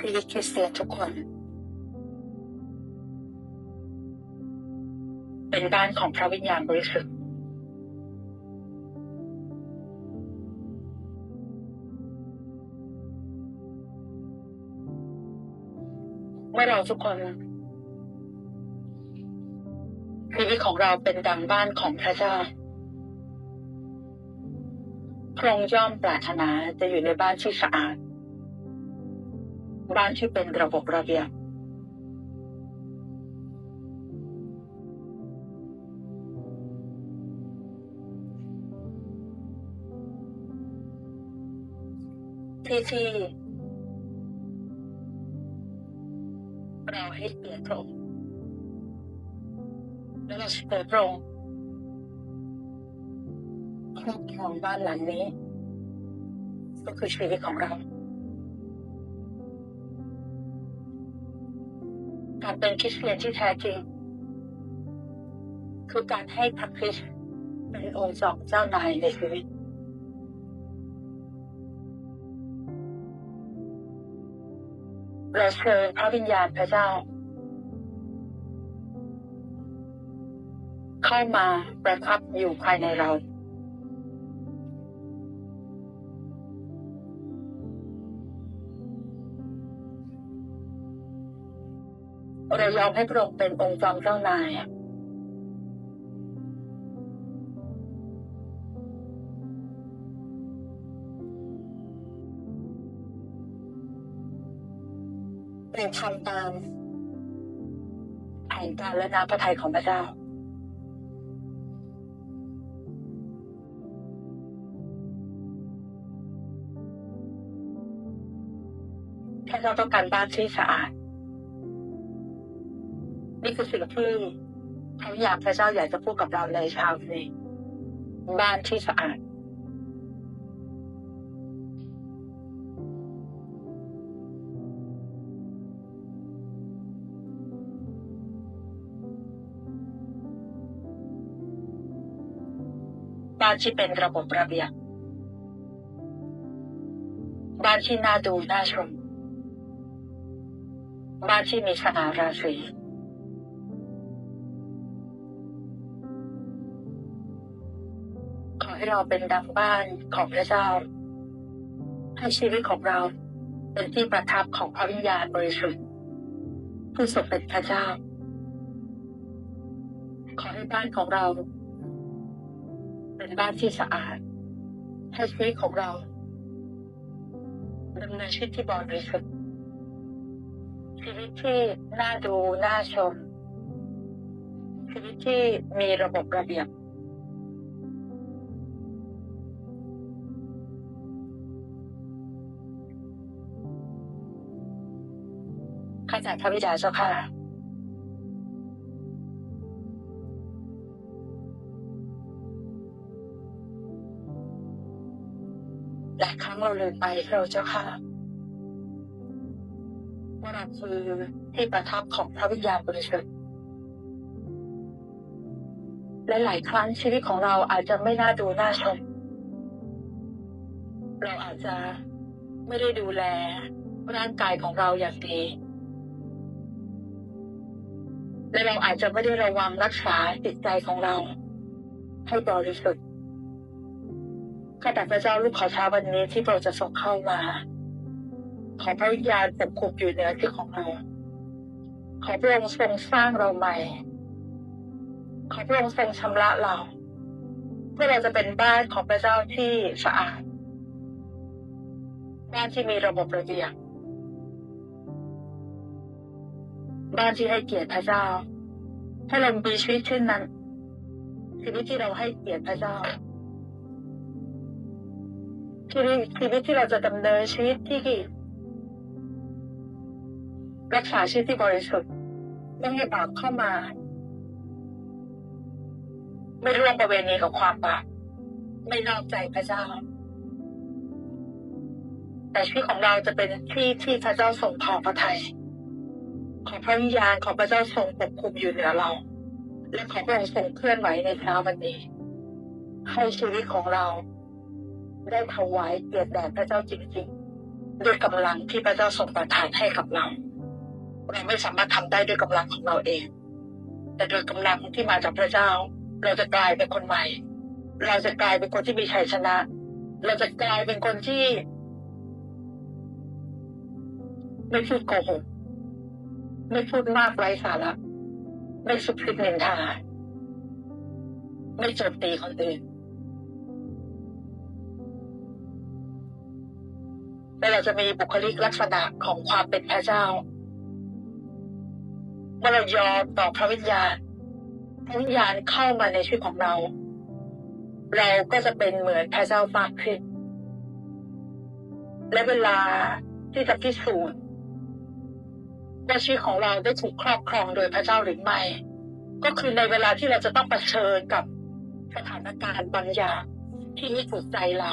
ชีวิตคริสเตียนทุกคน เป็นบ้านของพระวิญญาณบริสุทธิ์เมื่อเราทุกคนชีวิตของเราเป็นดังบ้านของพระเจ้าพระองค์ย่อมปรารถนาจะอยู่ในบ้านที่สะอาด บ้านที่เป็นระบบระเบียบที่ที่เราให้เกียรติพระองค์แล้วเราเชิญพระองค์ครอบครองบ้านหลังนี้ ก็คือชีวิตของเรา การเป็นคริสเตียนที่แท้จริง คือการให้พระคริสต์เป็นองค์สองเจ้านายในชีวิตเราเชิญพระวิญญาณพระเจ้า เข้ามาประทับอยู่ภายในเรา เรายอมให้พระองค์เป็นองค์จอมเจ้านายแต่ทำตามแผนการและน้ำพระทัยของพระเจ้าแค่เราต้องการบ้านที่สะอาด นี่คือสิ่งที่พระวิญญาณพระเจ้าอยากจะพูดกับเราในเช้านี้บ้านที่สะอาดบ้านที่เป็นระบบระเบียบบ้านที่น่าดูน่าชมบ้านที่มีสง่าราศี ให้เราเป็นดังบ้านของพระเจ้า ให้ชีวิตของเราเป็นที่ประทับของพระวิญญาณบริสุทธิ์ผู้ทรงเป็นพระเจ้า ขอให้บ้านของเรา เป็นบ้านที่สะอาดให้ชีวิตของเราดำเนินชีวิตที่บริสุทธิ์ชีวิตที่น่าดูน่าชมชีวิตที่มีระบบระเบียบ ข้าแต่พระบิดาเจ้าค่ะหลายครั้งเราลืมไปพระเจ้าค่ะว่าเราคือที่ประทับของพระวิญญาณบริสุทธิ์และหลายครั้งชีวิตของเราอาจจะไม่น่าดูน่าชม เราอาจจะไม่ได้ดูแลร่างกายของเราอย่างดี และเราอาจจะไม่ได้ระวังรักษาจิตใจของเรา ให้บริสุทธิ์ข้าแต่พระเจ้าลูกขอเช้าวันนี้ที่เราจะส่งเข้ามา ขอพระวิญญาณปกคุมอยู่เหนือที่ของเรา ขอพระองค์ทรงสร้างเราใหม่ ขอพระองค์ทรงชำระเรา เพื่อเราจะเป็นบ้านของพระเจ้าที่สะอาดบ้านที่มีระบบระเบียบบ้านที่ให้เกียรติพระเจ้า ให้เรามีชีวิตเช่นนั้นชีวิตที่เราให้เกียรติพระเจ้าชีวิตชีวิตที่เราจะดำเนินชีวิตที่รักษาชีวิตที่บริสุทธิ์ไม่ให้บาปเข้ามา ไม่ร่วมประเวณีกับความบาปไม่นอกใจพระเจ้า แต่ชีวิตของเราจะเป็นที่ที่พระเจ้าทรงพอพระทัย ขอพระวิญญาณของพระเจ้าทรงปกคุมอยู่เหนือเรา และขอพระองค์ทรงเคลื่อนไหวในเช้าวันนี้ ให้ชีวิตของเรา ได้ถวายเกียรติแด่พระเจ้าจริงๆ ด้วยกำลังที่พระเจ้าทรงประทานให้กับเรา เราไม่สามารถทำได้ด้วยกำลังของเราเอง แต่โดยกำลังที่มาจากพระเจ้า เราจะกลายเป็นคนใหม่ เราจะกลายเป็นคนที่มีชัยชนะ เราจะกลายเป็นคนที่ ไม่พูดโกหก ไม่พูดมากไร้สาระไม่สุขสิบนินทาไม่โจมตีคนอื่นและเราจะมีบุคลิกลักษณะของความเป็นพระเจ้าเมื่อเรายอมต่อพระวิญญาณพระวิญญาณเข้ามาในชีวิตของเรา เราก็จะเป็นเหมือนพระเจ้ามากขึ้น และเวลาที่จะพิสูจน์ ว่าชีวิตของเราได้ถูกครอบครองโดยพระเจ้าหรือไม่ ก็คือในเวลาที่เราจะต้องเผชิญกับสถานการณ์บางอย่างที่ไม่ถูกใจเรา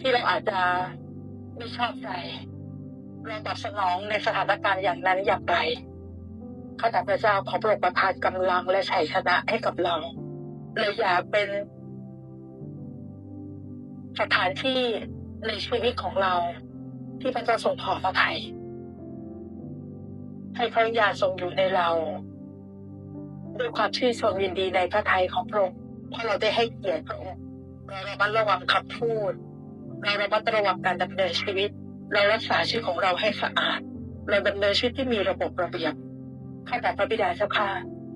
ที่เราอาจจะไม่ชอบใจเราตอบสนองในสถานการณ์อย่างนั้นอย่างไรข้าแต่พระเจ้าขอโปรดประทานกำลังและชัยชนะให้กับเราเราอย่าเป็นสถานที่ในชีวิตของเรา ที่พระเจ้าทรงพอพระทัย ให้พระวิญญาณทรงอยู่ในเรา ด้วยความชื่นชมยินดีในพระทัยของพระองค์เพราะเราได้ให้เกียรติพระองค์เราระมัดระวังคำพูด เราระมัดระวังการดำเนินชีวิต เรารักษาชีวิตของเราให้สะอาด เราดำเนินชีวิตที่มีระบบระเบียบข้าแต่พระบิดาเจ้าค่ะ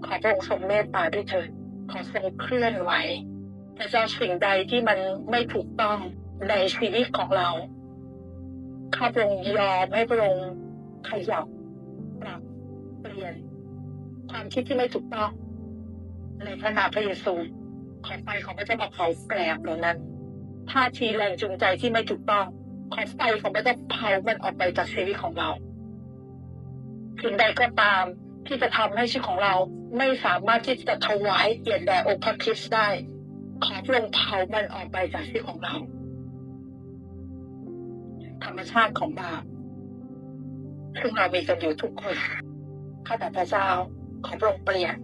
ขอพระองค์ทรงเมตตาด้วยเถิดขอทรงเคลื่อนไหวพระเจ้าสิ่งใดที่มันไม่ถูกต้องในชีวิตของเราข้าพระองค์ยอมให้พระองค์ขยับ รียน ความคิดที่ไม่ถูกต้องในพระนามพระเยซูขอไฟของพระเจ้ามาเผาแกลบเหล่านั้นท่าทีแรงจูงใจที่ไม่ถูกต้องขอไฟของพระเจ้าเผามันออกไปจากชีวิตของเราสิ่งใดก็ตามที่จะทำให้ชีวิตของเราไม่สามารถที่จะถวายเกียรติแด่องค์พระคริสต์ได้ ขอพระองค์เผามันออกไปจากชีวิตของเรา ธรรมชาติของบาปซึ่งเรามีกันอยู่ทุกคน ข้าแต่พระเจ้า ขอพระองค์เปลี่ยน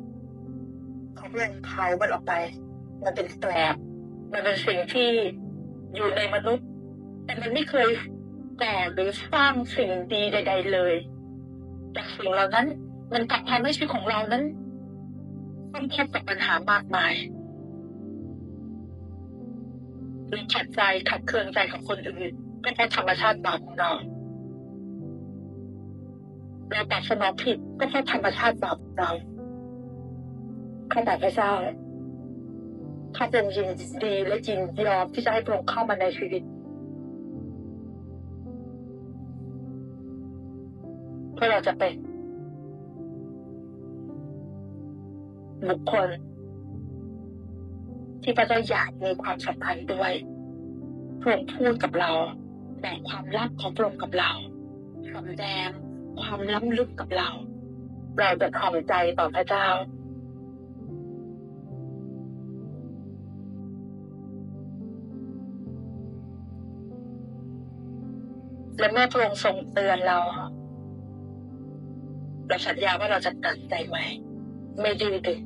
ขอพระองค์เผามันออกไป มันเป็นแกลบมันเป็นสิ่งที่อยู่ในมนุษย์ แต่มันไม่เคยก่หรือสร้างสิ่งดีใด ๆ เลย แต่สิ่งเหล่านั้น มันกลับทำให้ชีวิตของเรานั้นต้องพบกับปัญหามากมายหรือขัดใจขัดเคืองใจกับคนอื่นก็เพราะธรรมชาติบาปของเรา เราตอบสนองผิดก็เพราะธรรมชาติบาปของเราข้าแต่พระเจ้าข้าพระองค์ยินดีและยินยอมที่จะให้พระองค์เข้ามาในชีวิตเพื่อเราจะเป็นบุคคล ที่พระเจ้าอยากมีความสัมพันธ์ด้วยพระองค์พูดกับเราแบ่งความลับของพระองค์กับเราสำแดง ความล้ำลึกกับเรา เราจะถ่อมใจต่อพระเจ้า และเมื่อพระองค์ทรงเตือนเรา เราสัญญาว่าเราจะตัดใจใหม่ไม่ดื้อดึง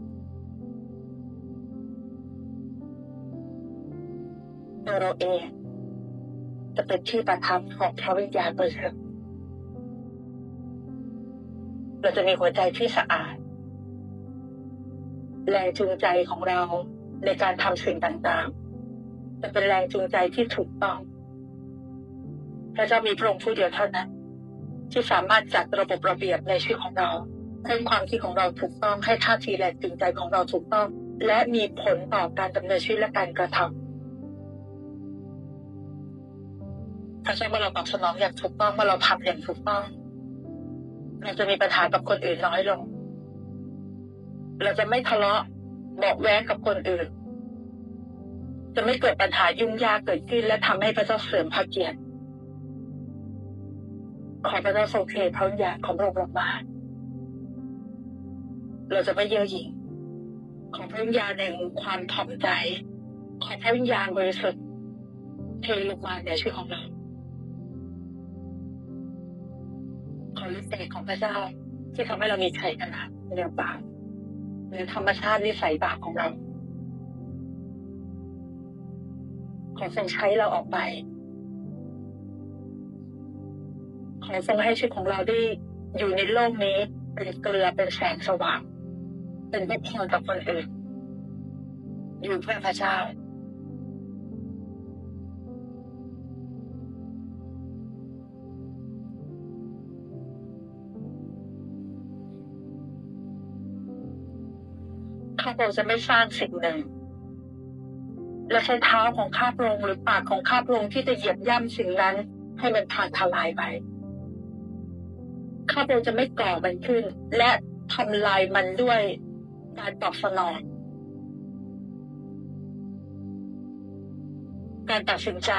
ตัวเราเองจะเป็นที่ประทับของพระวิญญาณบริสุทธิ์ เราจะมีหัวใจที่สะอาด แรงจูงใจของเราในการทำสิ่งต่างๆ จะเป็นแรงจูงใจที่ถูกต้องพระเจ้ามีพระองค์ผู้เดียวเท่านั้น ที่สามารถจัดระบบระเบียบในชีวิตของเราให้ความคิดของเราถูกต้องให้ท่าทีแรงจูงใจของเราถูกต้อง และมีผลต่อการดำเนินชีวิตและการกระทำพระเจ้าเมื่อเราตอบสนองอย่างถูกต้องเมื่อเราทำอย่างถูกต้อง เราจะมีปัญหากับคนอื่นน้อยลง เราจะไม่ทะเลาะบาะแว้งกับคนอื่น จะไม่เกิดปัญหายุ่งยากเกิดขึ้น และทำให้พระเจ้าเสื่อมพระเกียรติขอพระเจ้าทรงเทพระวิญญาณของพระองค์ลงมาเราจะไม่เย่อหยิ่งขอพระวิญญาณแห่งความถ่อมใจ ขอพระวิญญาณบริสุทธิ์เทลงมาในชีวิตของเรา ฤทธิ์เดชของพระเจ้า ที่ทำให้เรามีชัยชนะในเรื่องบาปหรือธรรมชาตินิสัยบาปของเราขอทรงใช้เราออกไป ขอทรงให้ชีวิตของเราได้อยู่ในโลกนี้ เป็นเกลือเป็นแสงสว่าง เป็นพระพรต่อคนอื่น อยู่เพื่อพระเจ้า ข้าพระองค์จะไม่สร้างสิ่งหนึ่ง และใช้เท้าของข้าพระองค์หรือปากของข้าพระองค์ที่จะเหยียบย่ำสิ่งนั้น ให้มันพังทลายไปข้าพระองค์จะไม่ก่อมันขึ้น และทำลายมันด้วยการตอบสนองการตัดสินใจ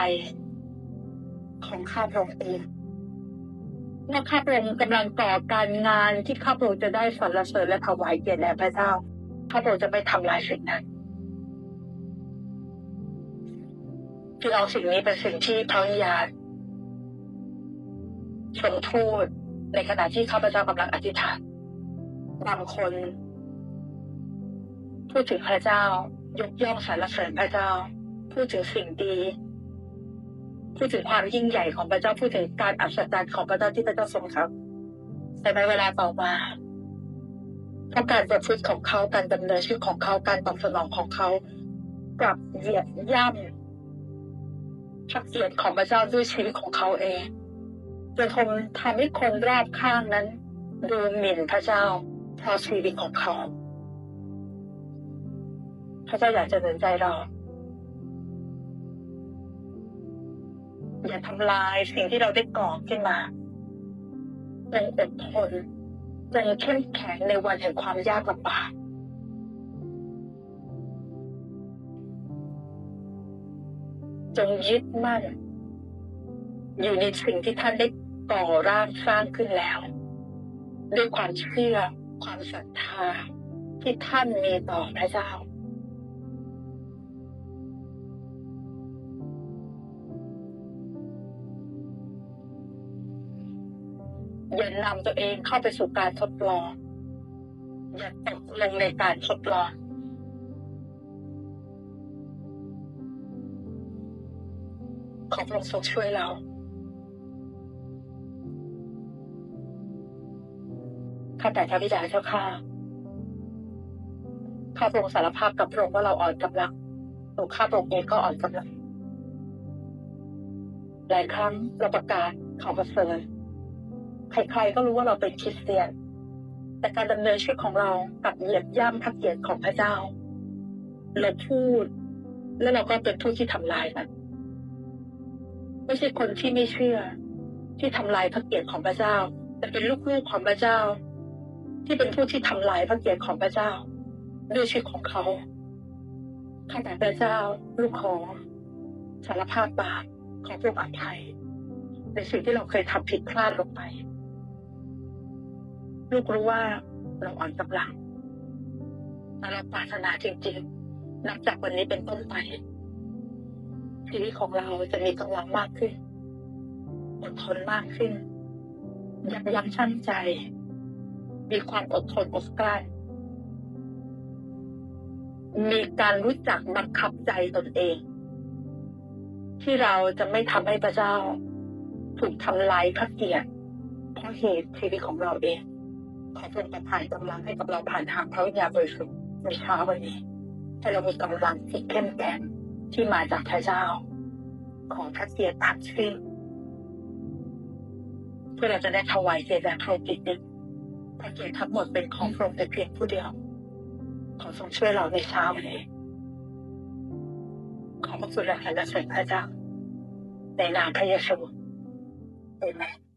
ของข้าพระองค์เองเมื่อข้าพระองค์กำลังก่อการงานที่ข้าพระองค์จะได้สรรเสริญและถวายเกียรติแด่พระเจ้า ข้าพระองค์จะไม่ทำลายสิ่งนั้นคือเอาสิ่งนี้เป็นสิ่งที่พระวิญญาณทรงทูตในขณะที่ข้าพเจ้ากำลังอธิษฐานบางคนพูดถึงพระเจ้ายกย่องสรรเสริญพระเจ้า พูดถึงสิ่งดีพูดถึงความยิ่งใหญ่ของพระเจ้าพูดถึงการอัศจรรย์ของพระเจ้าที่พระเจ้าทรงทำแต่ในเวลาต่อมา เพราการประพฤติของเขาการดำเนินชีวิตของเขาการตอบสนองของเขากลับเหยียบย่ำพระเกียรติของพระเจ้าด้วยชีวิตของเขาเองจนทำทำให้คนรอบข้างนั้น ดูหมิ่นพระเจ้าเพราะชีวิตของเขา พระเจ้าอยากจะเดินใจเรา อย่าทำลายสิ่งที่เราได้ก่อขึ้นมาจงอดทน จงเข้มแข็งในวันแห่งความยากลำบากจงยึดมั่น อยู่ในสิ่งที่ท่านได้ก่อร่างสร้างขึ้นแล้ว ด้วยความเชื่อความศรัทธาที่ท่านมีต่อพระเจ้า อย่านำตัวเองเข้าไปสู่การทดลอง อย่าตกลงในการทดลอง ขอพระองค์ทรงช่วยเราข้าแต่พระบิดาเจ้าค่ะข้าพระองค์สารภาพกับพระองค์ว่าเราอ่อนกำลังตัวข้าพระองค์เองก็อ่อนกำลัง หลายครั้งเราประกาศข่าวประเสริฐ ใครๆก็รู้ว่าเราเป็นคริสเตียน แต่การดำเนินชีวิตของเรากับเหยียบย่ำพระเกียรติของพระเจ้า เราพูด แล้วเราก็เป็นผู้ที่ทำลายมันไม่ใช่คนที่ไม่เชื่อ ที่ทำลายพระเกียรติของพระเจ้า แต่เป็นลูกๆของพระเจ้า ที่เป็นผู้ที่ทำลายพระเกียรติของพระเจ้า ด้วยชีวิตของเขาข้าแต่พระเจ้าลูกขอสารภาพบาปขอพระอภัยในสิ่งที่เราเคยทำผิดพลาดลงไป ลูกรู้ว่าเราอ่อนกำลังแต่เราปรารถนาจริงๆ นับจากวันนี้เป็นต้นไปชีวิตของเราจะมีกำลังมากขึ้น อดทนมากขึ้น ยับยั้งชั่งใจ มีความอดทนอดกลั้นมีการรู้จักบังคับใจตนเอง ที่เราจะไม่ทำให้พระเจ้า ถูกทำลายพระเกียรติเพราะเหตุชีวิตของเราเอง ขอพรงประทานกำลังให้กับเราผ่านทางพระวิญญาณบริสุทธิ์ในเช้าวันนี้ให้เรามีกำลังที่เข้มแข็งที่มาจากพระเจ้า ของพระเกียรติตัดสิ้นเพื่อเราจะได้ถวายเกียรติแด่พระองค์จริงๆพระเกียรติทั้งหมดเป็นของพระองค์แต่เพียงผู้เดียว ขอทรงช่วยเราในเช้าวันนี้ ขอพระคุณและสรรเสริญพระเจ้าในนามพระเยซูเอเมน